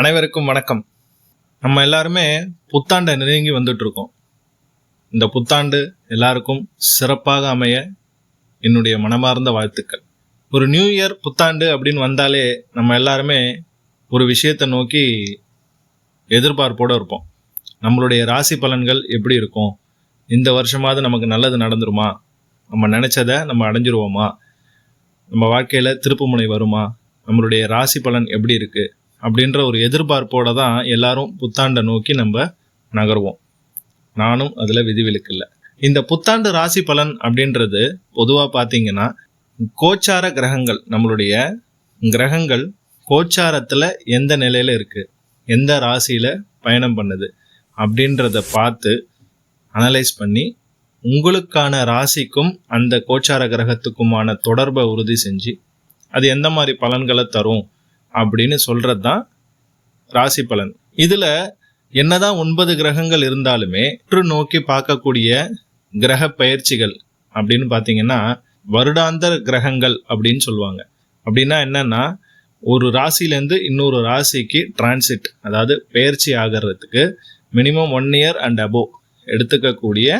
அனைவருக்கும் வணக்கம். நம்ம எல்லாருமே புத்தாண்டை நெருங்கி வந்துட்ருக்கோம் இந்த புத்தாண்டு எல்லாருக்கும் சிறப்பாக அமைய என்னுடைய மனமார்ந்த வாழ்த்துக்கள். ஒரு நியூ இயர் புத்தாண்டு அப்படின்னு வந்தாலே நம்ம எல்லாருமே ஒரு விஷயத்தை நோக்கி எதிர்பார்ப்போடு இருப்போம். நம்மளுடைய ராசி பலன்கள் எப்படி இருக்கும்? இந்த வருஷமாவது நமக்கு நல்லது நடந்துருமா? நம்ம நினச்சதை நம்ம அடைஞ்சிருவோமா? நம்ம வாழ்க்கையில் திருப்புமுனை வருமா? நம்மளுடைய ராசி பலன் எப்படி இருக்குது அப்படின்ற ஒரு எதிர்பார்ப்போட தான் எல்லாரும் புத்தாண்டை நோக்கி நம்ம நகருவோம். நானும் அதில் விதிவிலக்கு இல்லை இந்த புத்தாண்டு ராசி பலன் அப்படின்றது பொதுவாக பார்த்தீங்கன்னா கோச்சார கிரகங்கள் நம்மளுடைய கிரகங்கள் கோச்சாரத்தில் எந்த நிலையில் இருக்குது எந்த ராசியில் பயணம் பண்ணுது அப்படின்றத பார்த்து அனலைஸ் பண்ணி உங்களுக்கான ராசிக்கும் அந்த கோச்சார கிரகத்துக்குமான தொடர்பை உறுதி செஞ்சு அது எந்த மாதிரி பலன்களை தரும் அப்படின்னு சொல்கிறது தான் ராசி பலன். இதில் என்னதான் ஒன்பது கிரகங்கள் இருந்தாலுமே உற்று நோக்கி பார்க்கக்கூடிய கிரக பயிற்சிகள் அப்படின்னு பார்த்தீங்கன்னா வருடாந்தர கிரகங்கள் அப்படின்னு சொல்லுவாங்க. அப்படின்னா என்னன்னா ஒரு ராசிலேருந்து இன்னொரு ராசிக்கு டிரான்சிட் அதாவது பயிற்சி ஆகிறதுக்கு minimum one year and above எடுத்துக்கக்கூடிய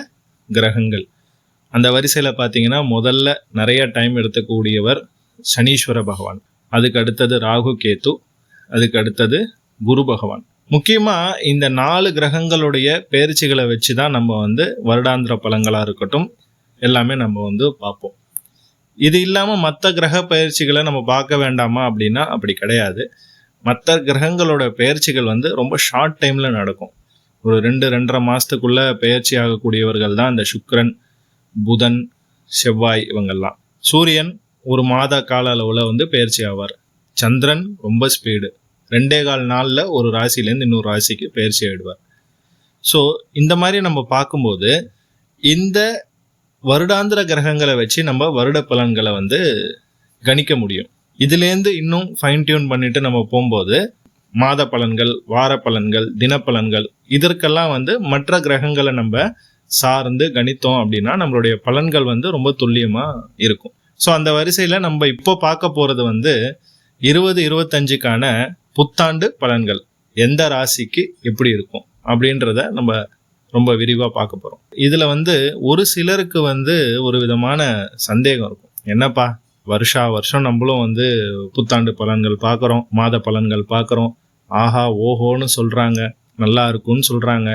கிரகங்கள். அந்த வரிசையில் பார்த்தீங்கன்னா முதல்ல நிறைய டைம் எடுத்துக்கூடியவர் சனீஸ்வர பகவான். அதுக்கு அடுத்தது ராகு கேத்து அதுக்கு அடுத்தது குரு பகவான். முக்கியமாக இந்த நாலு கிரகங்களுடைய பயிற்சிகளை வச்சு தான் நம்ம வந்து வருடாந்திர பலங்களாக இருக்கட்டும் எல்லாமே நம்ம வந்து பார்ப்போம். இது இல்லாமல் மற்ற கிரக பயிற்சிகளை நம்ம பார்க்க வேண்டாமா அப்படின்னா அப்படி கிடையாது. மற்ற கிரகங்களோட பயிற்சிகள் வந்து ரொம்ப ஷார்ட் டைமில் நடக்கும். ஒரு ரெண்டு ரெண்டரை மாதத்துக்குள்ள பயிற்சி ஆகக்கூடியவர்கள் தான் இந்த சுக்ரன் புதன் செவ்வாய் இவங்கெல்லாம். சூரியன் ஒரு மாத கால அளவில் வந்து பயிற்சி ஆவார். சந்திரன் ரொம்ப ஸ்பீடு ரெண்டே கால் நாளில் ஒரு ராசிலேருந்து இன்னொரு ராசிக்கு பயிற்சி ஆயிடுவார். ஸோ இந்த மாதிரி நம்ம பார்க்கும்போது இந்த வருடாந்திர கிரகங்களை வச்சு நம்ம வருட பலன்களை வந்து கணிக்க முடியும். இதுலேருந்து இன்னும் ஃபைன் டியூன் பண்ணிட்டு நம்ம போகும்போது மாத பலன்கள் வார பலன்கள் தினப்பலன்கள் இதற்கெல்லாம் வந்து மற்ற கிரகங்களை நம்ம சார்ந்து கணித்தோம் அப்படின்னா நம்மளுடைய பலன்கள் வந்து ரொம்ப துல்லியமாக இருக்கும். ஸோ அந்த வரிசையில் நம்ம இப்போ பார்க்க போகிறது வந்து இருபது இருபத்தஞ்சுக்கான புத்தாண்டு பலன்கள். எந்த ராசிக்கு எப்படி இருக்கும்? அப்படின்றத நம்ம ரொம்ப விரிவாக பார்க்க போகிறோம் இதில் வந்து ஒரு சிலருக்கு வந்து ஒரு விதமான சந்தேகம் இருக்கும். என்னப்பா? வருஷா வருஷம் நம்மளும் வந்து புத்தாண்டு பலன்கள் பார்க்குறோம் மாத பலன்கள் பார்க்குறோம். ஆஹா ஓஹோன்னு சொல்கிறாங்க நல்லா இருக்கும்னு சொல்கிறாங்க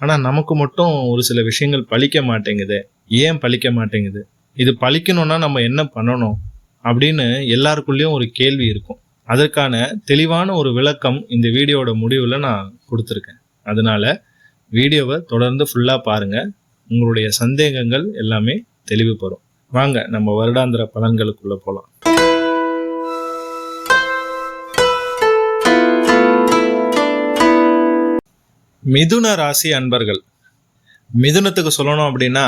ஆனால் நமக்கு மட்டும் ஒரு சில விஷயங்கள் பழிக்க மாட்டேங்குது. ஏன் பழிக்க மாட்டேங்குது? இது பழிக்கணும்னா நம்ம என்ன பண்ணணும் அப்படின்னு எல்லாருக்குள்ளேயும் ஒரு கேள்வி இருக்கும். அதற்கான தெளிவான ஒரு விளக்கம் இந்த வீடியோட முடிவில் நான் கொடுத்துருக்கேன். அதனால வீடியோவை தொடர்ந்து ஃபுல்லாக பாருங்கள் உங்களுடைய சந்தேகங்கள் எல்லாமே தெளிவு பெறும். வாங்க நம்ம வருடாந்திர பலன்களுக்குள்ளே போகலாம் மிதுன ராசி அன்பர்கள். மிதுனத்துக்கு சொல்லணும் அப்படின்னா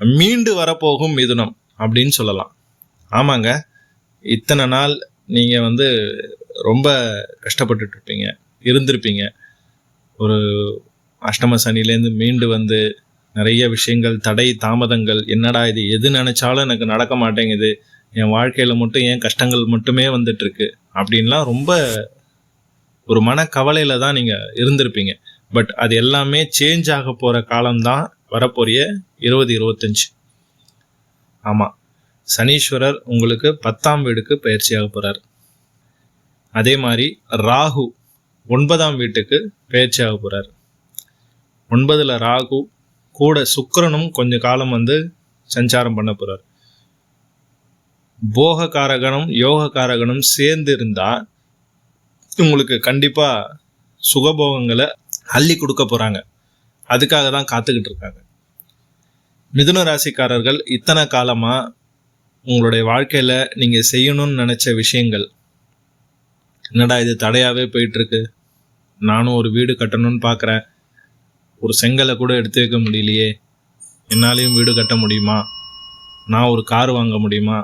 மீண்டு வரப்போகும் மிதுனம் அப்படின்னு சொல்லலாம். ஆமாங்க. இத்தனை நாள் நீங்கள் வந்து ரொம்ப கஷ்டப்பட்டுட்டு இருப்பீங்க இருந்திருப்பீங்க. ஒரு அஷ்டம சனிலேருந்து மீண்டு வந்து நிறைய விஷயங்கள் தடை தாமதங்கள் என்னடா இது எது நினச்சாலும் எனக்கு நடக்க மாட்டேங்குது. என் வாழ்க்கையில் மட்டும் ஏன் கஷ்டங்கள் மட்டுமே வந்துட்டுருக்கு அப்படின்லாம் ரொம்ப ஒரு மன கவலையில் தான் நீங்கள் இருந்திருப்பீங்க. பட் அது எல்லாமே சேஞ்ச் ஆக போகிற காலம்தான். வரப்போறிய இருபது இருபத்தஞ்சு. ஆமாம் சனீஸ்வரர் உங்களுக்கு பத்தாம் வீடுக்கு பயிற்சியாக போகிறார் அதே மாதிரி ராகு ஒன்பதாம் வீட்டுக்கு பயிற்சியாக போகிறார் ஒன்பதில் ராகு கூட சுக்கரனும் கொஞ்ச காலம் வந்து சஞ்சாரம் பண்ண போகிறார் போக காரகனும் யோக காரகனும் சேர்ந்து இருந்தால் உங்களுக்கு கண்டிப்பாக சுகபோகங்களை அள்ளி கொடுக்க போகிறாங்க அதுக்காக தான் காத்துக்கிட்டு இருக்காங்க. மிதுன ராசிக்காரர்கள் இத்தனை காலமாக உங்களுடைய வாழ்க்கையில் நீங்கள் செய்யணும்னு நினச்ச விஷயங்கள்? என்னடா இது தடையாகவே போயிட்டுருக்கு. நானும் ஒரு வீடு கட்டணும்னு பார்க்குறேன் ஒரு செங்கலை கூட எடுத்து வைக்க முடியலையே. என்னாலையும் வீடு கட்ட முடியுமா? நான் ஒரு கார் வாங்க முடியுமா?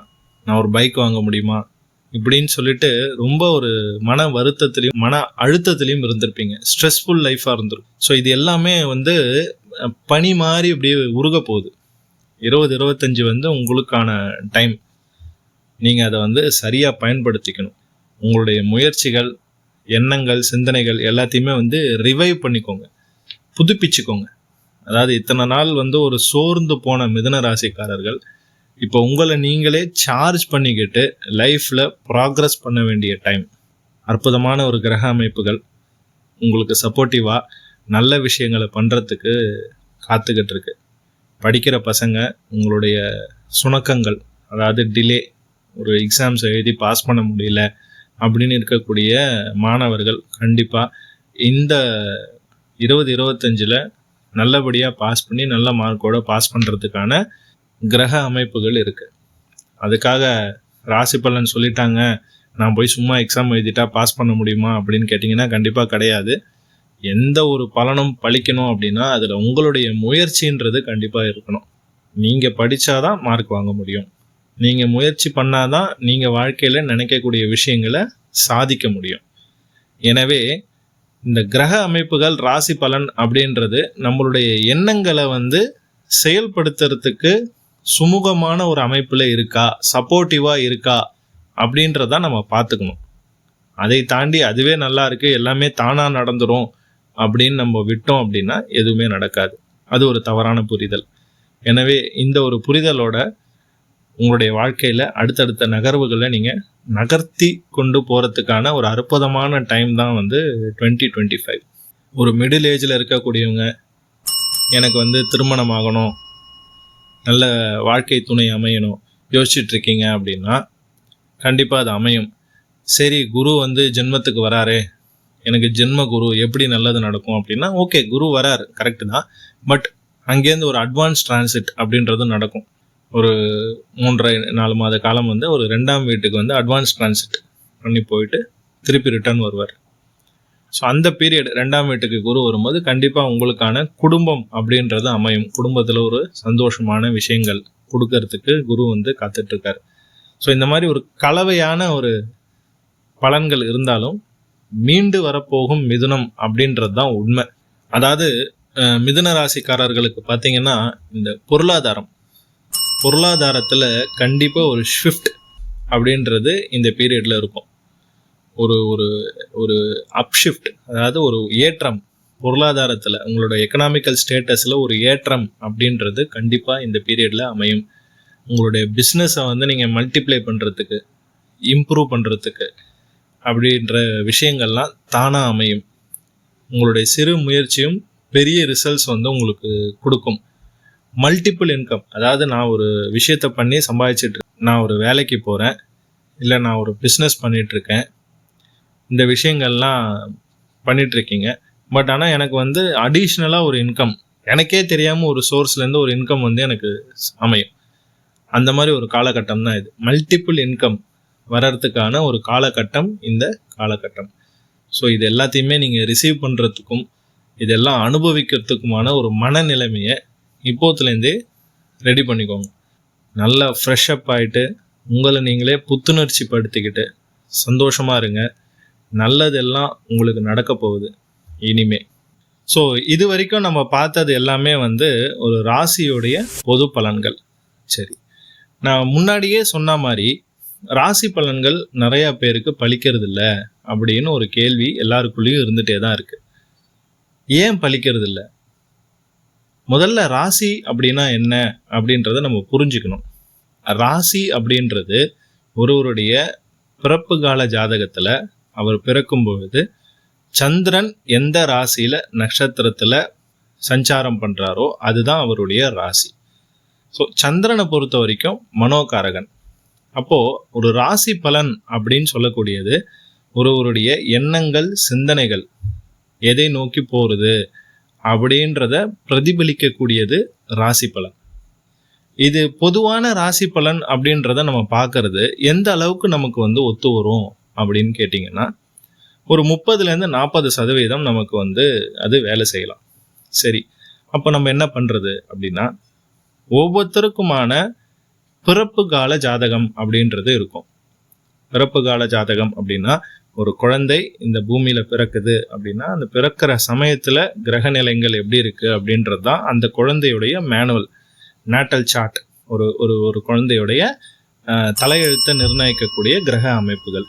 நான் ஒரு பைக் வாங்க முடியுமா? இப்படின்னு சொல்லிட்டு ரொம்ப ஒரு மன வருத்தத்திலையும் மன அழுத்தத்திலையும் இருந்திருப்பீங்க. ஸ்ட்ரெஸ்ஃபுல் லைஃபாக இருந்திருக்கும். ஸோ இது எல்லாமே வந்து பனி மாதிரி அப்படியே உருக போகுது. இருபது இருபத்தஞ்சி வந்து உங்களுக்கான டைம் நீங்கள் அதை வந்து சரியாக பயன்படுத்திக்கணும். உங்களுடைய முயற்சிகள் எண்ணங்கள் சிந்தனைகள் எல்லாத்தையுமே வந்து ரிவைவ் பண்ணிக்கோங்க. புதுப்பிச்சுக்கோங்க. அதாவது இத்தனை நாள் வந்து ஒரு சோர்ந்து போன மிதுன ராசிக்காரர்கள் இப்போ உங்களை நீங்களே சார்ஜ் பண்ணிக்கிட்டு லைஃப்பில் ப்ராக்ரஸ் பண்ண வேண்டிய டைம் அற்புதமான ஒரு கிரக அமைப்புகள். உங்களுக்கு சப்போர்ட்டிவாக நல்ல விஷயங்களை பண்ணுறதுக்கு காத்துக்கிட்டு இருக்கு படிக்கிற பசங்க உங்களுடைய சுணக்கங்கள் அதாவது டிலே ஒரு எக்ஸாம்ஸ் எழுதி பாஸ் பண்ண முடியல அப்படின்னு இருக்கக்கூடிய மாணவர்கள் கண்டிப்பாக இந்த இருபது இருபத்தஞ்சில் நல்லபடியாக பாஸ் பண்ணி நல்ல மார்க்கோடு பாஸ் பண்ணுறதுக்கான கிரக அமைப்புகள் இருக்குது அதுக்காக ராசி பலன் சொல்லிட்டாங்க. நான் போய் சும்மா எக்ஸாம் எழுதிட்டா பாஸ் பண்ண முடியுமா அப்படின்னு கேட்டிங்கன்னா கண்டிப்பாக கிடையாது. எந்த ஒரு பலனும் பழிக்கணும் அப்படின்னா அதில் உங்களுடைய முயற்சின்றது கண்டிப்பாக இருக்கணும். நீங்கள் படித்தாதான் மார்க் வாங்க முடியும். நீங்கள் முயற்சி பண்ணாதான் நீங்கள் வாழ்க்கையில் நினைக்கக்கூடிய விஷயங்களை சாதிக்க முடியும். எனவே இந்த கிரக அமைப்புகள் ராசி பலன் அப்படின்றது நம்மளுடைய எண்ணங்களை வந்து செயல்படுத்துறதுக்கு சுமூகமான ஒரு அமைப்பில் இருக்கா சப்போர்ட்டிவாக இருக்கா அப்படின்றத நம்ம பார்த்துக்கணும். அதை தாண்டி அதுவே நல்லா இருக்கு எல்லாமே தானாக நடந்துடும் அப்படின்னு நம்ம விட்டோம் அப்படின்னா எதுவுமே நடக்காது. அது ஒரு தவறான புரிதல். எனவே இந்த ஒரு புரிதலோட உங்களுடைய வாழ்க்கையில் அடுத்தடுத்த நகர்வுகளை நீங்கள் நகர்த்தி கொண்டு போகிறதுக்கான ஒரு அற்புதமான டைம் தான் வந்து டுவெண்ட்டி டுவெண்ட்டி ஃபைவ் ஒரு மிடில் ஏஜில் இருக்கக்கூடியவங்க எனக்கு வந்து திருமணம் ஆகணும் நல்ல வாழ்க்கை துணை அமையணும் யோசிச்சுட்ருக்கீங்க அப்படின்னா கண்டிப்பாக அது அமையும். சரி குரு வந்து ஜென்மத்துக்கு வராரு எனக்கு ஜென்ம குரு எப்படி நல்லது நடக்கும் அப்படின்னா ஓகே குரு வராரு கரெக்டு தான். பட் அங்கேருந்து ஒரு அட்வான்ஸ் டிரான்சிட் அப்படின்றதும் நடக்கும். ஒரு மூன்றரை நாலு மாத காலம் வந்து ஒரு ரெண்டாம் வீட்டுக்கு வந்து அட்வான்ஸ் டிரான்சிட் பண்ணி போயிட்டு திருப்பி ரிட்டர்ன் வருவார். ஸோ அந்த பீரியட் ரெண்டாம் வீட்டுக்கு குரு வரும்போது கண்டிப்பாக உங்களுக்கான குடும்பம் அப்படின்றது அமையும். குடும்பத்தில் ஒரு சந்தோஷமான விஷயங்கள் கொடுக்கறதுக்கு குரு வந்து காத்துட்ருக்காரு ஸோ இந்த மாதிரி ஒரு கலவையான ஒரு பலன்கள் இருந்தாலும் மீண்டு வரப்போகும் மிதுனம் அப்படின்றது தான் உண்மை. அதாவது மிதுன ராசிக்காரர்களுக்கு பார்த்தீங்கன்னா இந்த பொருளாதாரம். பொருளாதாரத்தில் கண்டிப்பாக ஒரு ஷிஃப்ட் அப்படின்றது இந்த பீரியடில் இருக்கும். ஒரு ஒரு ஒரு அப்ஷிஃப்ட் அதாவது ஒரு ஏற்றம். பொருளாதாரத்தில் உங்களோட எக்கனாமிக்கல் ஸ்டேட்டஸில் ஒரு ஏற்றம் அப்படின்றது கண்டிப்பாக இந்த பீரியடில் அமையும். உங்களுடைய பிஸ்னஸை வந்து நீங்கள் மல்டிப்ளை பண்ணுறதுக்கு இம்ப்ரூவ் பண்ணுறதுக்கு அப்படின்ற விஷயங்கள்லாம் தானாக அமையும். உங்களுடைய சிறு முயற்சியும் பெரிய ரிசல்ட்ஸ் வந்து உங்களுக்கு கொடுக்கும். மல்டிபிள் இன்கம் அதாவது நான் ஒரு விஷயத்த பண்ணி சம்பாதிச்சிட்டு நான் ஒரு வேலைக்கு போகிறேன் இல்லை நான் ஒரு பிஸ்னஸ் இருக்கேன். இந்த விஷயங்கள்லாம் பண்ணிகிட்ருக்கீங்க பட் ஆனால் எனக்கு வந்து அடிஷ்னலாக ஒரு இன்கம் எனக்கே தெரியாமல் ஒரு சோர்ஸ்லேருந்து ஒரு இன்கம் வந்து எனக்கு அமையும். அந்த மாதிரி ஒரு காலகட்டம் தான் இது. மல்டிபிள் இன்கம் வர்றதுக்கான ஒரு காலகட்டம் இந்த காலகட்டம். ஸோ இது எல்லாத்தையுமே நீங்கள் ரிசீவ் பண்ணுறதுக்கும் இதெல்லாம் அனுபவிக்கிறதுக்குமான ஒரு மனநிலைமையை இப்போத்துலேருந்தே ரெடி பண்ணிக்கோங்க. நல்லா ஃப்ரெஷ்அப் ஆகிட்டு உங்களை நீங்களே புத்துணர்ச்சி படுத்திக்கிட்டு சந்தோஷமாக இருங்க. நல்லதெல்லாம் உங்களுக்கு நடக்க போகுது இனிமே. ஸோ இது வரைக்கும் நம்ம பார்த்தது எல்லாமே வந்து ஒரு ராசியுடைய பொது பலன்கள். சரி. நான் முன்னாடியே சொன்ன மாதிரி ராசி பலன்கள் நிறைய பேருக்கு பழிக்கிறது இல்லை அப்படின்னு ஒரு கேள்வி எல்லாருக்குள்ளேயும் இருந்துகிட்டே தான் இருக்குது ஏன் பழிக்கிறது இல்லை முதல்ல ராசி அப்படின்னா என்ன அப்படின்றத நம்ம புரிஞ்சுக்கணும். ராசி அப்படின்றது ஒருவருடைய பிறப்பு கால ஜாதகத்தில் அவர் பிறக்கும் பொழுது சந்திரன் எந்த ராசியில் நட்சத்திரத்தில் சஞ்சாரம் பண்ணுறாரோ அதுதான் அவருடைய ராசி. ஸோ சந்திரனை பொறுத்த வரைக்கும் மனோகாரகன். அப்போ ஒரு ராசி பலன் அப்படின்னு சொல்லக்கூடியது ஒருவருடைய எண்ணங்கள் சிந்தனைகள் எதை நோக்கி போறது அப்படின்றத பிரதிபலிக்கக்கூடியது ராசி பலன். இது பொதுவான ராசி பலன் அப்படின்றத நம்ம பார்க்கறது எந்த அளவுக்கு நமக்கு வந்து ஒத்து வரும் அப்படின்னு கேட்டிங்கன்னா ஒரு முப்பதுலேருந்து நாற்பது சதவீதம் நமக்கு வந்து அது வேலை செய்யலாம். சரி அப்போ நம்ம என்ன பண்ணுறது அப்படின்னா ஒவ்வொருத்தருக்குமான பிறப்பு கால ஜாதகம் அப்படின்றது இருக்கும். பிறப்பு கால ஜாதகம் அப்படின்னா ஒரு குழந்தை இந்த பூமியில பிறக்குது அப்படின்னா அந்த பிறக்கிற சமயத்துல கிரக நிலைகள் எப்படி இருக்கு அப்படின்றது தான் அந்த குழந்தையுடைய மேனுவல் நேட்டல் சார்ட் ஒரு ஒரு ஒரு குழந்தையுடைய தலையெழுத்தை நிர்ணயிக்கக்கூடிய கிரக அமைப்புகள்.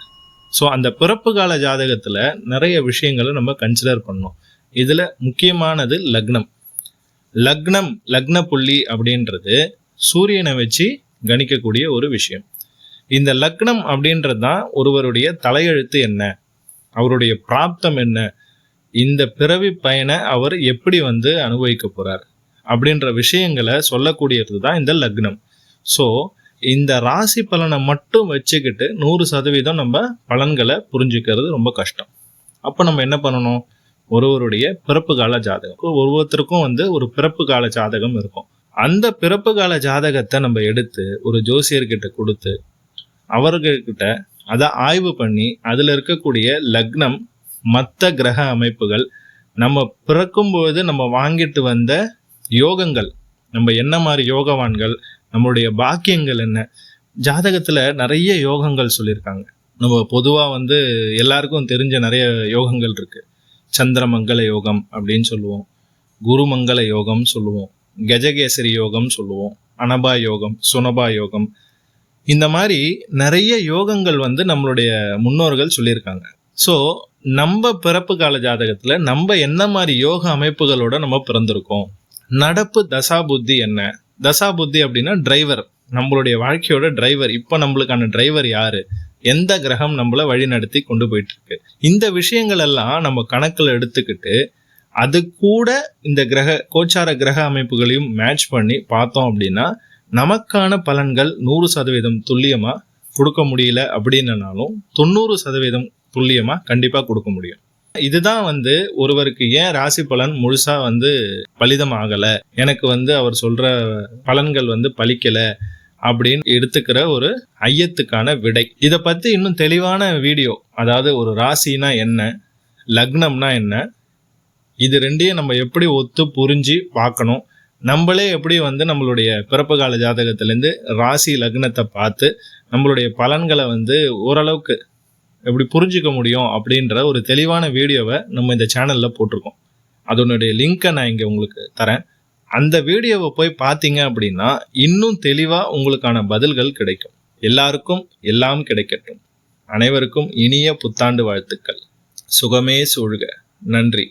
ஸோ அந்த பிறப்பு கால ஜாதகத்தில் நிறைய விஷயங்களை நம்ம கன்சிடர் பண்ணோம் இதில் முக்கியமானது லக்னம். லக்னம் லக்ன புள்ளி அப்படின்றது சூரியனை வச்சு கணிக்கக்கூடிய ஒரு விஷயம். இந்த லக்னம் அப்படின்றது தான் ஒருவருடைய தலையெழுத்து என்ன? அவருடைய பிராப்தம் என்ன? இந்த பிறவி பயனை அவர் எப்படி வந்து அனுபவிக்க போகிறார் அப்படின்ற விஷயங்களை சொல்லக்கூடியது தான் இந்த லக்னம். ஸோ இந்த ராசி பலனை மட்டும் வச்சுக்கிட்டு நூறு சதவீதம் நம்ம பலன்களை புரிஞ்சுக்கிறது ரொம்ப கஷ்டம். அப்போ நம்ம என்ன பண்ணணும்? ஒருவருடைய பிறப்பு கால ஜாதகம். ஒவ்வொருத்தருக்கும் வந்து ஒரு பிறப்பு கால ஜாதகம் இருக்கும். அந்த பிறப்பு கால ஜாதகத்தை நம்ம எடுத்து ஒரு ஜோசியர்கிட்ட கொடுத்து அவர்கிட்ட அதை ஆய்வு பண்ணி அதில் இருக்கக்கூடிய லக்னம் மற்ற கிரக அமைப்புகள் நம்ம பிறக்கும்போது நம்ம வாங்கிட்டு வந்த யோகங்கள் நம்ம என்ன மாதிரி யோகவான்கள் நம்மளுடைய பாக்கியங்கள் என்ன ஜாதகத்தில் நிறைய யோகங்கள் சொல்லியிருக்காங்க. நம்ம பொதுவாக வந்து எல்லாருக்கும் தெரிஞ்ச நிறைய யோகங்கள் இருக்குது சந்திரமங்கல யோகம் அப்படின்னு சொல்லுவோம். குருமங்கல யோகம் சொல்லுவோம். கஜகேசரி யோகம் சொல்லுவோம் அனபா யோகம் சுனபா யோகம். இந்த மாதிரி நிறைய யோகங்கள் வந்து நம்மளுடைய முன்னோர்கள் சொல்லியிருக்காங்க. ஸோ நம்ம பிறப்பு கால ஜாதகத்தில் நம்ம என்ன மாதிரி யோக அமைப்புகளோட நம்ம பிறந்திருக்கோம்? நடப்பு தசா புத்தி என்ன? தசா புத்தி அப்படின்னா டிரைவர் நம்மளுடைய வாழ்க்கையோட டிரைவர் இப்போ நம்மளுக்கான டிரைவர் யாரு? எந்த கிரகம் நம்மளை வழி நடத்தி கொண்டு போயிட்டு இருக்கு? இந்த விஷயங்கள் எல்லாம் நம்ம கணக்கில் எடுத்துக்கிட்டு அது கூட இந்த கிரக கோச்சார கிரக அமைப்புகளையும் மேட்ச் பண்ணி பார்த்தோம் அப்படின்னா நமக்கான பலன்கள் நூறு சதவீதம் துல்லியமாக கொடுக்க முடியல அப்படின்னாலும் தொண்ணூறு சதவீதம் துல்லியமாக கண்டிப்பாக கொடுக்க முடியும். இதுதான் வந்து ஒருவருக்கு ஏன் ராசி பலன் முழுசா வந்து பலிதம் ஆகல எனக்கு வந்து அவர் சொல்ற பலன்கள் வந்து பலிக்கல அப்படின்னு எடுத்துக்கிற ஒரு ஐயத்துக்கான விடை. இதை பத்தி இன்னும் தெளிவான வீடியோ அதாவது ஒரு ராசினா என்ன லக்னம்னா என்ன இது ரெண்டையும் நம்ம எப்படி ஒத்து புரிஞ்சு பார்க்கணும். நம்மளே எப்படி வந்து நம்மளுடைய பிறப்பு கால ஜாதகத்திலேருந்து ராசி லக்னத்தை பார்த்து நம்மளுடைய பலன்களை வந்து ஓரளவுக்கு எப்படி புரிஞ்சுக்க முடியும் அப்படின்ற ஒரு தெளிவான வீடியோவை நம்ம இந்த சேனலில் போட்டிருக்கோம். அதனுடைய லிங்க்கை நான் இங்கே உங்களுக்கு தரேன். அந்த வீடியோவை போய் பார்த்தீங்க அப்படின்னா இன்னும் தெளிவாக உங்களுக்கான பதில்கள் கிடைக்கும். எல்லாருக்கும் எல்லாம் கிடைக்கட்டும். அனைவருக்கும் இனிய புத்தாண்டு வாழ்த்துக்கள். சுகமே சூழ்க. நன்றி.